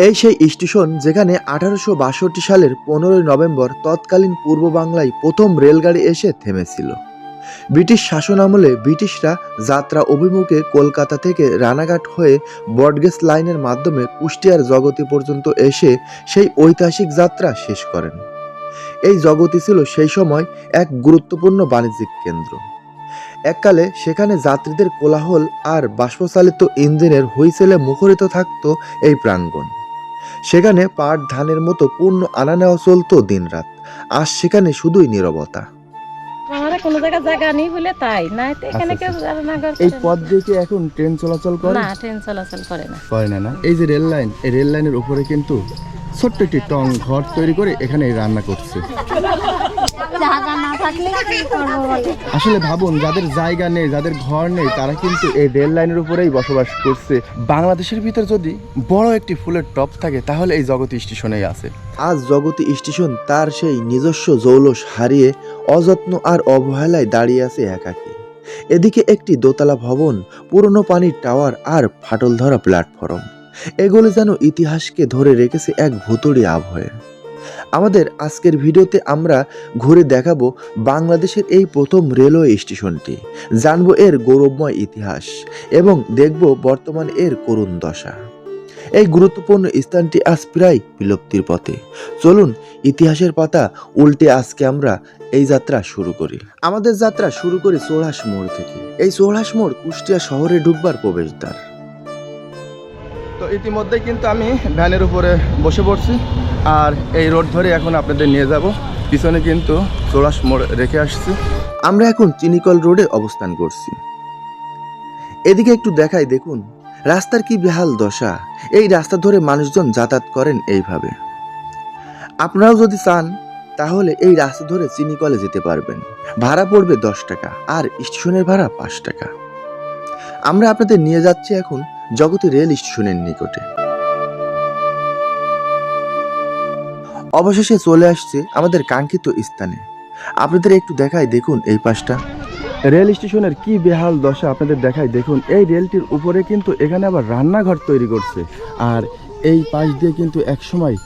এই সেই স্টেশন যেখানে আঠারোশো বাষট্টি সালের পনেরোই নভেম্বর তৎকালীন পূর্ব বাংলায় প্রথম রেলগাড়ি এসে থেমেছিল। ব্রিটিশ শাসন আমলে ব্রিটিশরা যাত্রা অভিমুখে কলকাতা থেকে রানাঘাট হয়ে বটগেস লাইনের মাধ্যমে কুষ্টিয়ার জগতি পর্যন্ত এসে সেই ঐতিহাসিক যাত্রা শেষ করেন। এই জগতি ছিল সেই সময় এক গুরুত্বপূর্ণ বাণিজ্যিক কেন্দ্র। এককালে সেখানে যাত্রীদের কোলাহল আর বাষ্পচালিত ইঞ্জিনের হুইসেলে মুখরিত থাকত এই প্রাঙ্গণ। সেখানে পাট ধানের মতো পূর্ণ আনা নেওয়া চলতো দিনরাত আর সেখানে শুধুই নিরবতা। আমার কোনো জায়গায় জায়গা নেই বলে তাই না এখানে কেউ রান্নাঘর এই পথ দিয়ে কি এখন ট্রেন চলাচল করে? না ট্রেন চলাচল করে না। করে না না। এই যে রেল লাইন এই রেল লাইনের উপরে কিন্তু ছোট্ট একটি টং ঘর তৈরি করে এখানে রান্না করছে। আসলে ভাবুন যাদের জায়গা নেই যাদের ঘর নেই তারা কিন্তু এই রেল লাইনের উপরেই বসবাস করছে। বাংলাদেশের ভিতর যদি বড় একটি ফুলের টপ থাকে তাহলে এই জগৎ স্টেশনেই আছে। আজ জগতী স্টেশন তার সেই নিজস্ব জৌলস হারিয়ে অযত্ন আর অবহেলায় দাঁড়িয়ে আছে একাকী। এদিকে একটি দোতলা ভবন পুরনো পানির টাওয়ার আর ফাটল ধরা প্ল্যাটফর্ম। এগুলো যেন ইতিহাসকে ধরে রেখেছে এক ভুতুড়ি আবহে। আমাদের আজকের ভিডিওতে আমরা ঘুরে দেখাবো বাংলাদেশের এই প্রথম রেলওয়ে স্টেশনটি। জানব এর গৌরবময় ইতিহাস এবং দেখব বর্তমান এর করুণ দশা। এই গুরুত্বপূর্ণ স্থানটি আজ প্রায় বিলুপ্তির পথে। চলুন, ইতিহাসের পাতা উল্টে আজকে আমরা এই যাত্রা শুরু করি। আমাদের যাত্রা শুরু করি চৌড়াস মোড় থেকে। এই চৌড়াস মোড় কুষ্টিয়া শহরে ঢুকবার প্রবেশদ্বার। তো ইতিমধ্যে কিন্তু আমি ভ্যানের উপরে বসে পড়ছি আর এই রোড ধরে এখন আপনাদের নিয়ে যাব। পিছনে কিন্তু চোরাস মোড় রেখে আসছি। আমরা এখন চিনিকল রোডে অবস্থান করছি। এদিকে একটু দেখাই দেখুন, রাস্তার কি বেহাল দশা। এই রাস্তা ধরে মানুষজন যাতায়াত করেন এইভাবে। আপনারাও যদি চান, তাহলে এই রাস্তা ধরে চিনিকলে যেতে পারবেন। ভাড়া পড়বে দশ টাকা আর স্টেশনের ভাড়া পাঁচ টাকা। আমরা আপনাদের নিয়ে যাচ্ছি এখন জগতী রেল স্টেশনের নিকটে। অবশেষে চলে আসছে আমাদের কাঙ্ক্ষিত স্থানে। আপনাদের একটু দেখাই দেখুন এই পাশটা। রেল স্টেশনের কি বেহাল দশা আপনাদের দেখাই দেখুন, এই রেলটির উপরে কিন্তু এখানে আবার রান্নাঘর তৈরি করছে। আর এই পাশ দিয়ে কিন্তু একসময়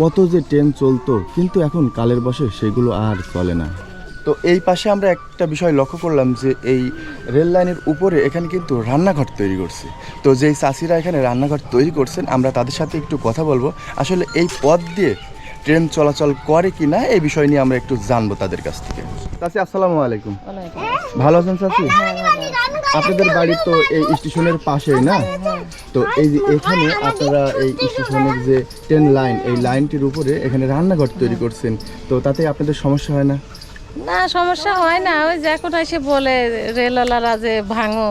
কত যে ট্রেন চলতো, কিন্তু এখন কালের বসে সেগুলো আর চলে না। তো এই পাশে আমরা একটা বিষয় লক্ষ্য করলাম যে এই রেল লাইনের উপরে এখানে কিন্তু রান্নাঘর তৈরি করছে। তো যেই চাষিরা এখানে রান্নাঘর তৈরি করছেন আমরা তাদের সাথে একটু কথা বলব। আসলে এই পথ দিয়ে ট্রেন চলাচল করে কি না এই বিষয় নিয়ে আমরা একটু জানব তাদের কাছ থেকে। চাষি আসসালামু আলাইকুম। ভালো আছেন চাচি? হ্যাঁ। আপনাদের বাড়ি তো এই স্টেশনের পাশেই না? তো এই যে এখানে আপনারা এই স্টেশনের যে ট্রেন লাইন এই লাইনটির উপরে এখানে রান্নাঘর তৈরি করছেন। তো তাতে আপনাদের সমস্যা হয় না? না সমস্যা হয় না ওই যে এখন এসে বলে রেলওয়ালারা যে ভাঙো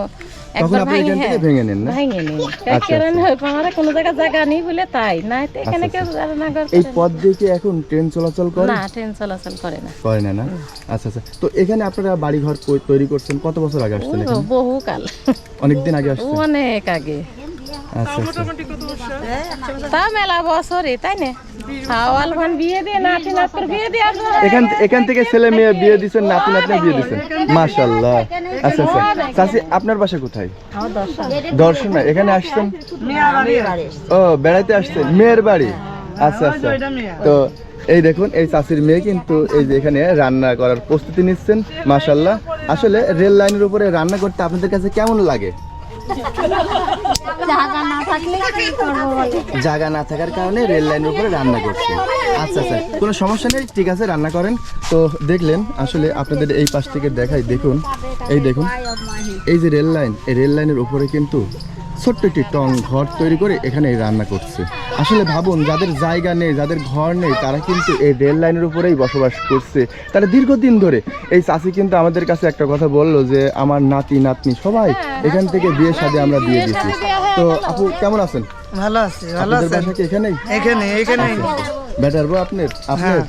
তখন আপনি এখান থেকে হ্যাঁ। ভেঙে নেন না? ভাঙে নেই। আচ্ছা, কারণ আচ্ছা। আমার কোনো জায়গা নেই বলে তাই না তো এখানে আচ্ছা, কেউ রান্নাঘর এই করে পথ দিয়ে কি এখন ট্রেন চলাচল করে? না ট্রেন চলাচল করে না। করে না না? আচ্ছা আচ্ছা। তো এখানে আপনারা বাড়ি ঘর তৈরি করছেন কত বছর আগে আসছেন এখানে? বহুকাল। অনেকদিন আগে আসছেন। অনেক আগে। তা মেলা বছরই তাই না? হাওয়াল ভান বিয়ে দিয়ে নাতি নাতর বিয়ে দিয়ে এখান এখান থেকে ছেলে মেয়ে বিয়ে নাতি নাতনি আচ্ছা আচ্ছা। চাচি আপনার বাসা কোথায়? দর্শনা এখানে আসছেন? ও বেড়াইতে আসছেন। মেয়ের বাড়ি। আচ্ছা আচ্ছা। তো এই দেখুন এই চাষির মেয়ে কিন্তু এই যে এখানে রান্না করার প্রস্তুতি নিচ্ছেন মাশাল্লাহ আসলে রেল লাইনের উপরে রান্না করতে আপনাদের কাছে কেমন লাগে? জায়গা না থাকলে কি করব জায়গা না থাকার কারণে রেল লাইনের উপরে রান্না করছে। আচ্ছা স্যার কোনো সমস্যা নেই, ঠিক আছে, রান্না করেন। তো দেখলেন, আসলে আপনাদের এই পাশ থেকে দেখাই, দেখুন, এই দেখুন, এই যে রেল লাইন, এই রেল লাইনের উপরে কিন্তু ছোট্ট একটি টং ঘর তৈরি করে এখানে রান্না করছে। আসলে ভাবুন যাদের জায়গা নেই যাদের ঘর নেই তারা কিন্তু এই রেল লাইনের উপরেই বসবাস করছে। তারা দীর্ঘদিন ধরে এই চাষি কিন্তু আমাদের কাছে একটা কথা বলল যে আমার নাতি নাতনি সবাই এখান থেকে বিয়ে সাথে আমরা দিয়ে দিচ্ছি তো আপু কেমন আছেন? ভালো আছি ভালো আছেন? বাসা কি এখানেই? এখানে এখানে বেটার বউ আপনার? আপনার?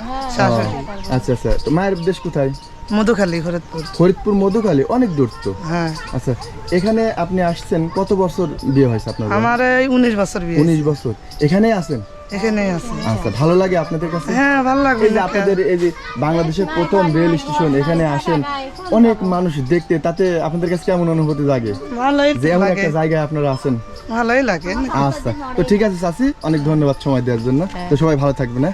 আচ্ছা আচ্ছা। তো মায়ের দেশ কোথায়? মধুখালী ফরিদপুর ফরিদপুর মধুখালী অনেক দূর তো। হ্যাঁ। আচ্ছা এখানে আপনি আসছেন কত বছর বিয়ে হয়েছে আপনার আমার এই উনিশ বছর বিয়ে উনিশ বছর। এখানেই আছেন? আছে। আচ্ছা ভালো লাগে আপনাদের কাছে? হ্যাঁ ভালো লাগবে এই যে আপনাদের এই যে বাংলাদেশের প্রথম রেল স্টেশন এখানে আসেন অনেক মানুষ দেখতে তাতে আপনাদের কাছে কেমন অনুভূতি জাগে? ভালোই যে এমন লাগে। একটা জায়গায় আপনারা আছেন। ভালোই লাগে। আচ্ছা তো ঠিক আছে চাচি অনেক ধন্যবাদ সময় দেওয়ার জন্য। তো সবাই ভালো থাকবে না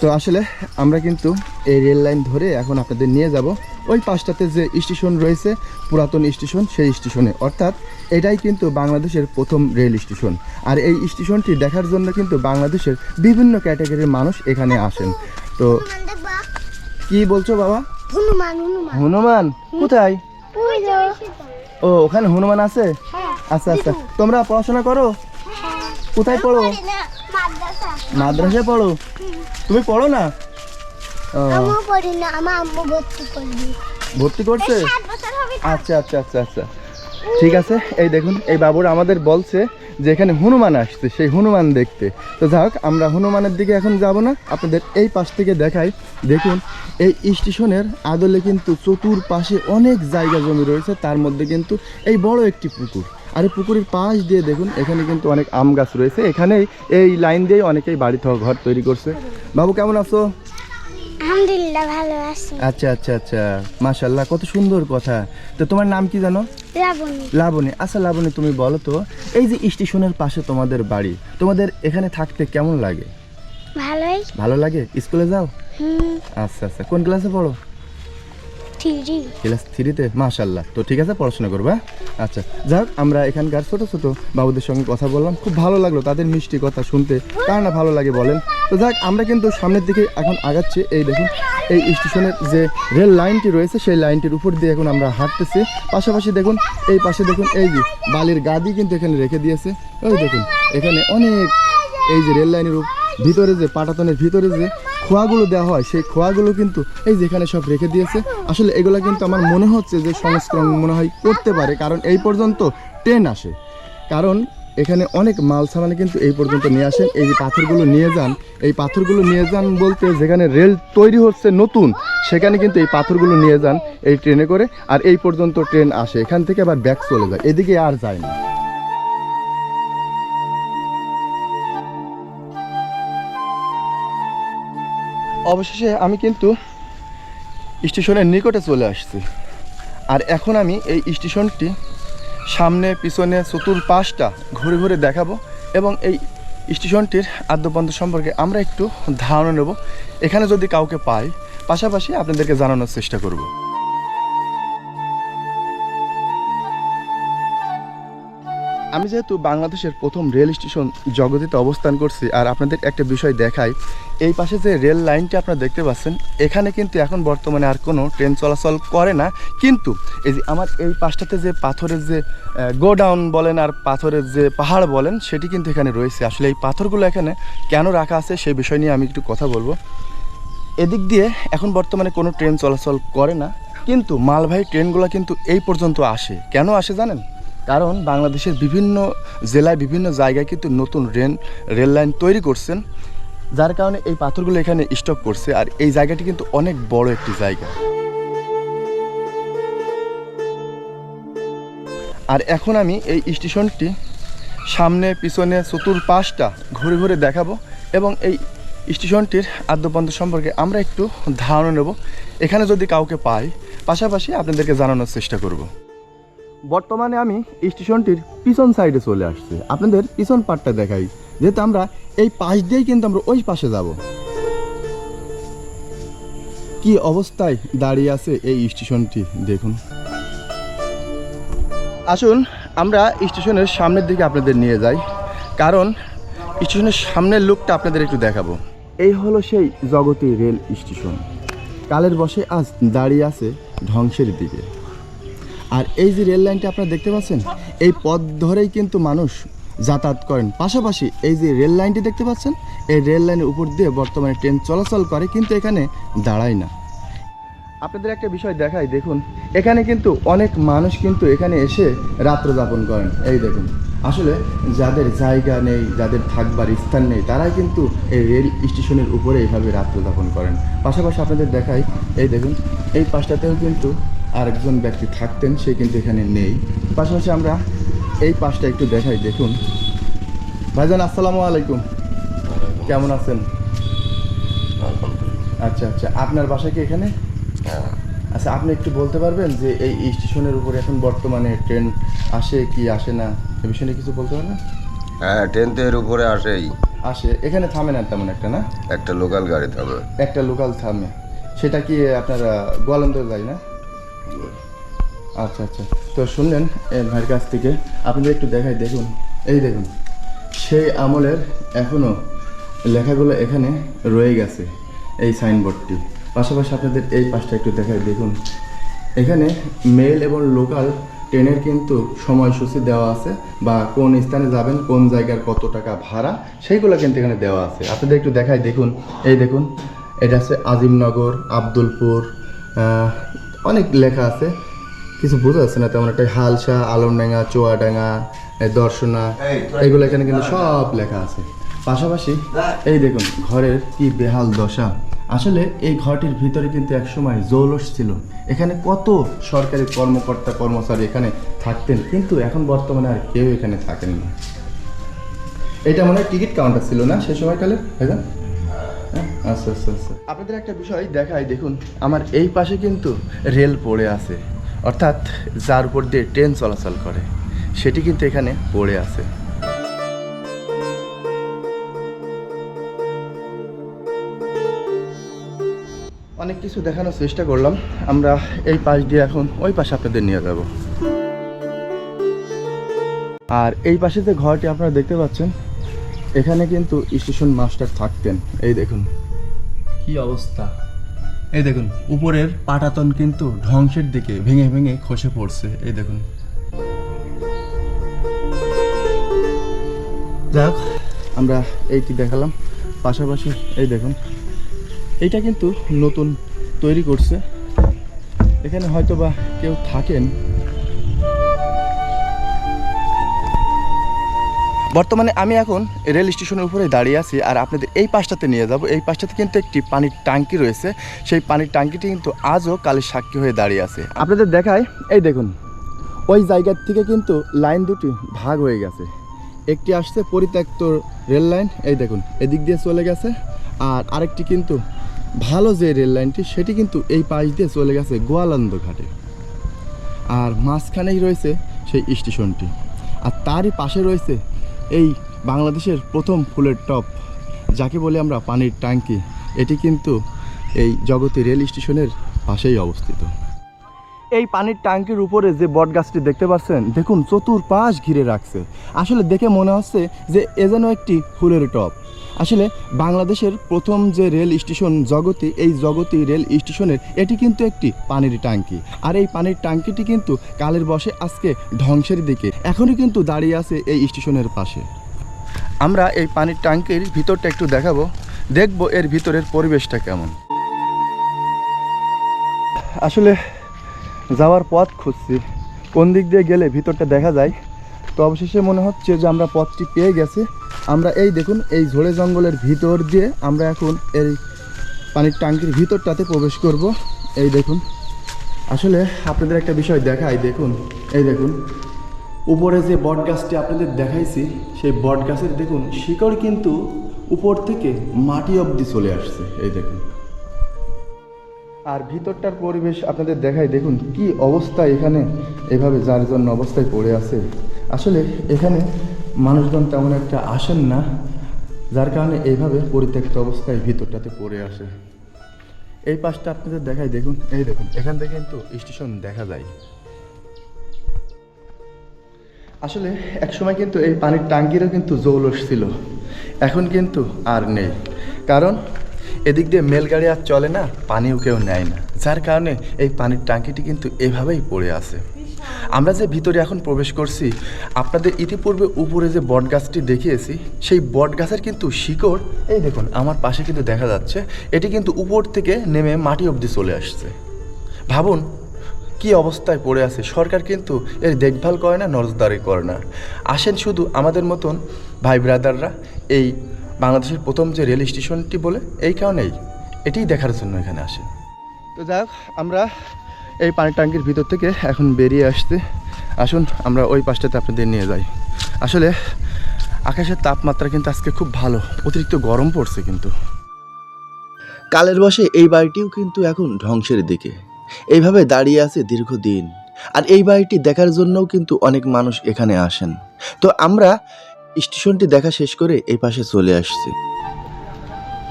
তো আসলে আমরা কিন্তু এই রেল লাইন ধরে এখন আপনাদের নিয়ে যাব। ওই পাশটাতে যে স্টেশন রয়েছে পুরাতন স্টেশন সেই স্টেশনে। অর্থাৎ এটাই কিন্তু বাংলাদেশের প্রথম রেল স্টেশন। আর এই স্টেশনটি দেখার জন্য কিন্তু বাংলাদেশের বিভিন্ন ক্যাটাগরির মানুষ এখানে আসেন। তো কি বলছো বাবা? হনুমান কোথায়? ও ওখানে হনুমান আছে? আচ্ছা আচ্ছা। তোমরা পড়াশোনা করো? কোথায় পড়ো? মাদ্রাসায় পড়ো? তুমি পড়ো না? আমি আমিও পড়ি না আমার আম্মু ভর্তি করবে। ভর্তি করছে? আচ্ছা আচ্ছা আচ্ছা আচ্ছা। ঠিক আছে? এই দেখুন, এই বাবুরা আমাদের বলছে যে এখানে হনুমান আসছে, সেই হনুমান দেখতে। তো যাক আমরা হনুমানের দিকে এখন যাব না। আপনাদের এই পাশ থেকে দেখাই। দেখুন, এই স্টেশনের আদলে কিন্তু চতুর পাশে অনেক জায়গা জমি রয়েছে। তার মধ্যে কিন্তু এই বড় একটি পুকুর। আর এই পুকুরের পাশ দিয়ে দেখুন, এখানে কিন্তু অনেক আম গাছ রয়েছে। এখানেই এই লাইন দিয়ে অনেকেই বাড়ি থেকে ঘর তৈরি করছে। বাবু, কেমন আছো? আলহামদুলিল্লাহ ভালো আছি। আচ্ছা আচ্ছা আচ্ছা। মাশাল্লাহ কত সুন্দর কথা। তো তোমার নাম কি জানো? লাবণী। লাবণী। আচ্ছা লাবণী তুমি বলো তো এই যে স্টেশনের পাশে তোমাদের বাড়ি তোমাদের এখানে থাকতে কেমন লাগে? ভালোই। ভালো লাগে? স্কুলে যাও? আচ্ছা আচ্ছা। কোন ক্লাসে পড়ো? ক্লাস থ্রিতে মাশাল্লাহ তো? ঠিক আছে, পড়াশোনা করবা আচ্ছা যাক, আমরা এখানকার ছোট ছোট বাবুদের সঙ্গে কথা বললাম। খুব ভালো লাগল তাদের মিষ্টি কথা শুনতে। কার না ভালো লাগে বলেন? তো যাক, আমরা কিন্তু সামনের দিকে এখন আগাচ্ছি। এই দেখুন, এই স্টেশনের যে রেল লাইনটি রয়েছে, সেই লাইনটির উপর দিয়ে এখন আমরা হাঁটতেছি। পাশাপাশি দেখুন, এই পাশে দেখুন, এই যে বালির গাদি কিন্তু এখানে রেখে দিয়েছে। ওই দেখুন, এখানে অনেক এই যে রেল লাইনের ভিতরে যে, পাটাতনের ভিতরে যে খোয়াগুলো দেওয়া হয়, সেই খোয়াগুলো কিন্তু এই যেখানে সব রেখে দিয়েছে। আসলে এগুলো কিন্তু আমার মনে হচ্ছে যে সংস্করণ মনে হয় করতে পারে, কারণ এই পর্যন্ত ট্রেন আসে। কারণ এখানে অনেক মাল সামানে কিন্তু এই পর্যন্ত নিয়ে আসেন। এই যে পাথরগুলো নিয়ে যান, এই পাথরগুলো নিয়ে যান বলতে যেখানে রেল তৈরি হচ্ছে নতুন, সেখানে কিন্তু এই পাথরগুলো নিয়ে যান এই ট্রেনে করে, আর এই পর্যন্ত ট্রেন আসে। এখান থেকে আবার ব্যাক চলে যায়, এদিকে আর যায় না। অবশেষে আমি কিন্তু স্টেশনের নিকটে চলে আসছি। আর এখন আমি এই স্টেশনটি সামনে, পিছনে চতুর্পাশটা ঘুরে ঘুরে দেখাবো এবং এই স্টেশনটির আদ্যপন্ত সম্পর্কে আমরা একটু ধারণা নেব। এখানে যদি কাউকে পাই, পাশাপাশি আপনাদেরকে জানানোর চেষ্টা করব। আমি যেহেতু বাংলাদেশের প্রথম রেল স্টেশন জগতিতে অবস্থান করছি আর আপনাদের একটা বিষয় দেখাই, এই পাশে যে রেল লাইনটি আপনারা দেখতে পাচ্ছেন, এখানে কিন্তু এখন বর্তমানে আর কোনো ট্রেন চলাচল করে না। কিন্তু এই যে আমার এই পাশটাতে যে পাথরের যে গোডাউন বলেন আর পাথরের যে পাহাড় বলেন, সেটি কিন্তু এখানে রয়েছে। আসলে এই পাথরগুলো এখানে কেন রাখা আছে সেই বিষয় নিয়ে আমি একটু কথা বলব। এদিক দিয়ে এখন বর্তমানে কোনো ট্রেন চলাচল করে না, কিন্তু মালবাহী ট্রেনগুলো কিন্তু এই পর্যন্ত আসে। কেন আসে জানেন? কারণ বাংলাদেশের বিভিন্ন জেলায় বিভিন্ন জায়গায় কিন্তু নতুন রেল রেল লাইন তৈরি করছেন, যার কারণে এই পাথরগুলো এখানে স্টক করছে, আর এই জায়গাটি কিন্তু অনেক বড় একটি জায়গা। আর এখন আমি এই স্টেশনটি সামনে, পিছনে, চতুর্পাশটা ঘুরে ঘুরে দেখাবো, এবং এই স্টেশনটির আদ্যপন্ত সম্পর্কে আমরা একটু ধারণা নেব। এখানে যদি কাউকে পাই, পাশাপাশি আপনাদেরকে জানানোর চেষ্টা করব। বর্তমানে আমি স্টেশনটির পিছন সাইডে চলে আসছি। আপনাদের পিছন পাটটা দেখাই, যেহেতু আমরা এই পাশ দিয়েই কিন্তু আমরা ওই পাশে যাব। কি অবস্থায় দাঁড়িয়ে আছে এই স্টেশনটি, দেখুন। আসুন, আমরা স্টেশনের সামনের দিকে আপনাদের নিয়ে যাই, কারণ স্টেশনের সামনের লুকটা আপনাদের একটু দেখাবো। এই হলো সেই জগতী রেল স্টেশন। কালের বসে আজ দাঁড়িয়ে আছে ধ্বংসের দিকে। আর এই যে রেল লাইনটা আপনারা দেখতে পাচ্ছেন, এই পথ ধরেই কিন্তু মানুষ যাতায়াত করেন। পাশাপাশি এই যে রেল লাইনটি দেখতে পাচ্ছেন, এই রেল লাইনের উপর দিয়ে বর্তমানে ট্রেন চলাচল করে, কিন্তু এখানে দাঁড়ায় না। আপনাদের একটা বিষয় দেখাই, দেখুন, এখানে কিন্তু অনেক মানুষ কিন্তু এখানে এসে রাত্র যাপন করেন। এই দেখুন, আসলে যাদের জায়গা নেই, যাদের থাকবার স্থান নেই, তারাই কিন্তু এই রেল স্টেশনের উপরে এইভাবে রাত্র যাপন করেন। পাশাপাশি আপনাদের দেখাই, এই দেখুন, এই পাশটাতেও কিন্তু আরেকজন ব্যক্তি থাকতেন সে কিন্তু এখানে নেই। পাশাপাশি আমরা এই পাশটা একটু দেখাই দেখুন। ভাইজান আসসালামু আলাইকুম। কেমন আছেন? আচ্ছা আচ্ছা আপনার বাসা কি এখানে? আচ্ছা আপনি একটু বলতে পারবেন যে এই স্টেশনের উপরে এখন বর্তমানে ট্রেন আসে কি আসে না? এ বিষয়ে কিছু বলতে পারবেন? হ্যাঁ ট্রেন তো এর উপরে আসেই। আসে। এখানে থামে না তেমন একটা না? একটা লোকাল গাড়ি থামে। একটা লোকাল থামে। সেটা কি আপনারা গোয়ালন্দ যায় না? আচ্ছা আচ্ছা। তো শুনলেন, এ ভাইয়ের কাছ থেকে আপনাদের একটু দেখাই, দেখুন। এই দেখুন, সেই আমলের এখনও লেখাগুলো এখানে রয়ে গেছে, এই সাইনবোর্ডটি পাশাপাশি আপনাদের এই পাশটা একটু দেখাই, দেখুন। এখানে মেল এবং লোকাল ট্রেনের কিন্তু সময়সূচি দেওয়া আছে, বা কোন স্থানে যাবেন, কোন জায়গার কত টাকা ভাড়া, সেইগুলো কিন্তু এখানে দেওয়া আছে। আপনাদের একটু দেখাই, দেখুন। এই দেখুন, এটা আছে আজিমনগর, আব্দুলপুর অনেক লেখা আছে। কিছু বোঝা যাচ্ছে না তেমন একটা হালসা আলমডাঙ্গা চুয়াডাঙ্গা দর্শনা এগুলো এখানে কিন্তু সব লেখা আছে। পাশাপাশি এই দেখুন ঘরের কি বেহাল দশা। আসলে এই ঘরটির ভিতরে কিন্তু একসময় জৌলস ছিল। এখানে কত সরকারি কর্মকর্তা কর্মচারী এখানে থাকতেন কিন্তু এখন বর্তমানে আর কেউ এখানে থাকেন না। এটা মনে হয় টিকিট কাউন্টার ছিল না সে সময়কালে হ্যাঁ? আচ্ছা আচ্ছা আচ্ছা। আপনাদের একটা বিষয় দেখাই, দেখুন, আমার এই পাশে কিন্তু রেল পড়ে আছে। অর্থাৎ যার উপর দিয়ে ট্রেন চলাচল করে, সেটি কিন্তু এখানে পড়ে আছে। অনেক কিছু দেখানোর চেষ্টা করলাম। আমরা এই পাশ দিয়ে এখন ওই পাশে আপনাদের নিয়ে যাব। আর এই পাশে যে ঘরটি আপনারা দেখতে পাচ্ছেন, এখানে কিন্তু স্টেশন মাস্টার থাকতেন। এই দেখুন। কি অবস্থা? এই দেখুন, উপরের পাটাতন কিন্তু ধ্বংসের দিকে ভেঙে ভেঙে খসে পড়ছে। এই দেখুন। যাক, আমরা এইটি দেখালাম। পাশাপাশি এই দেখুন, এইটা কিন্তু নতুন তৈরি করছে। এখানে হয়তো বা কেউ থাকেন বর্তমানে আমি এখন রেল স্টেশনের উপরে দাঁড়িয়ে আছি আর আপনাদের এই পাশটাতে নিয়ে যাব। এই পাশটাতে কিন্তু একটি পানির ট্যাঙ্কি রয়েছে। সেই পানির ট্যাঙ্কিটি কিন্তু আজও কালের সাক্ষী হয়ে দাঁড়িয়ে আছে। আপনাদের দেখায় এই দেখুন, ওই জায়গার থেকে কিন্তু লাইন দুটি ভাগ হয়ে গেছে। একটি আসছে পরিত্যক্ত রেল লাইন, এই দেখুন, এদিক দিয়ে চলে গেছে। আর আরেকটি কিন্তু ভালো যে রেল লাইনটি, সেটি কিন্তু এই পাশ দিয়ে চলে গেছে গোয়ালন্দ ঘাটে। আর মাঝখানেই রয়েছে সেই স্টেশনটি। আর তারই পাশে রয়েছে এই বাংলাদেশের প্রথম ফুলের টপ, যাকে বলে আমরা পানির ট্যাঙ্কি, এটি কিন্তু এই জগতী রেল স্টেশনের পাশেই অবস্থিত। এই পানির ট্যাঙ্কির উপরে যে বট গাছটি দেখতে পাচ্ছেন, দেখুন চতুর পাশ ঘিরে রাখছে। আসলে দেখে মনে হচ্ছে যে এ যেন একটি ফুলের টপ। আসলে বাংলাদেশের প্রথম যে রেল স্টেশন জগতী, এই জগতী রেল স্টেশনের, এটি কিন্তু একটি পানির ট্যাঙ্কি। আর এই পানির ট্যাঙ্কিটি কিন্তু কালের বসে আজকে ধ্বংসের দিকে। এখনই কিন্তু দাঁড়িয়ে আছে এই স্টেশনের পাশে। আমরা এই পানির ট্যাঙ্কির ভিতরটা একটু দেখাবো। দেখব এর ভিতরের পরিবেশটা কেমন। আসলে যাওয়ার পথ খুঁজছি। কোন দিক দিয়ে গেলে ভিতরটা দেখা যায়? তো অবশেষে মনে হচ্ছে যে আমরা পথটি পেয়ে গেছি। আমরা এই দেখুন, এই ঝোড়ে জঙ্গলের ভিতর দিয়ে আমরা এখন এই পানির ট্যাঙ্কির ভিতরটাতে প্রবেশ করব। এই দেখুন, আসলে আপনাদের একটা বিষয় দেখাই, দেখুন, এই দেখুন, উপরে যে বট গাছটি আপনাদের দেখাইছি, সেই বট গাছের দেখুন, শিকড় কিন্তু উপর থেকে মাটি অবধি চলে আসছে, এই দেখুন। আর ভিতরটার পরিবেশ আপনাদের দেখাই, দেখুন, কি অবস্থা এখানে, এভাবে যার জন্য অবস্থায় পড়ে আছে। আসলে এখানে মানুষজন তেমন একটা আসেন না, যার কারণে এইভাবে পরিত্যক্ত অবস্থায় ভিতরটাতে পড়ে আসে। এই পাশটা আপনাদের দেখাই, দেখুন, এই দেখুন, এখান থেকে কিন্তু স্টেশন দেখা যায়। আসলে একসময় কিন্তু এই পানির ট্যাঙ্কিরও কিন্তু জৌলস ছিল। এখন কিন্তু আর নেই। কারণ এদিক দিয়ে মেলগাড়ি আর চলে না, পানিও কেউ নেয় না। যার কারণে এই পানির ট্যাঙ্কিটি কিন্তু এভাবেই পড়ে আছে। আমরা যে ভিতরে এখন প্রবেশ করছি, আপনাদের ইতিপূর্বে উপরে যে বট গাছটি দেখিয়েছি, সেই বট গাছের কিন্তু শিকড়, এই দেখুন, আমার পাশে কিন্তু দেখা যাচ্ছে, এটি কিন্তু উপর থেকে নেমে মাটি অবধি চলে আসছে। ভাবুন, কি অবস্থায় পড়ে আছে? সরকার কিন্তু এর দেখভাল করে না, নজরদারি করে না। আসেন শুধু আমাদের মতন ভাই ব্রাদাররা এই বাংলাদেশের প্রথম যে রেল স্টেশনটি বলে, এই কারণেই এটিই দেখার জন্য এখানে আসে তো যাক আমরা এই পানির ট্যাঙ্কির ভিতর থেকে এখন বেরিয়ে আসতে। আসুন, আমরা ওই পাশটাতে আপনাদের নিয়ে যাই। আসলে আকাশের তাপমাত্রা কিন্তু আজকে খুব ভালো, অতিরিক্ত গরম পড়ছে কিন্তু। কালের বসে এই বাড়িটিও কিন্তু এখন ধ্বংসের দিকে। এইভাবে দাঁড়িয়ে আছে দীর্ঘদিন। আর এই বাড়িটি দেখার জন্যও কিন্তু অনেক মানুষ এখানে আসেন। তো আমরা স্টেশনটি দেখা শেষ করে এই পাশে চলে আসছি।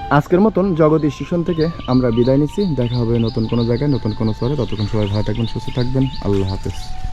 আজকের মতন জগতের স্টেশন থেকে আমরা বিদায় নিচ্ছি। দেখা হবে নতুন কোনো জায়গায়, নতুন কোনো শহরে। ততক্ষণ সবাই ভালো থাকবেন, সুস্থ থাকবেন। আল্লাহ হাফেজ।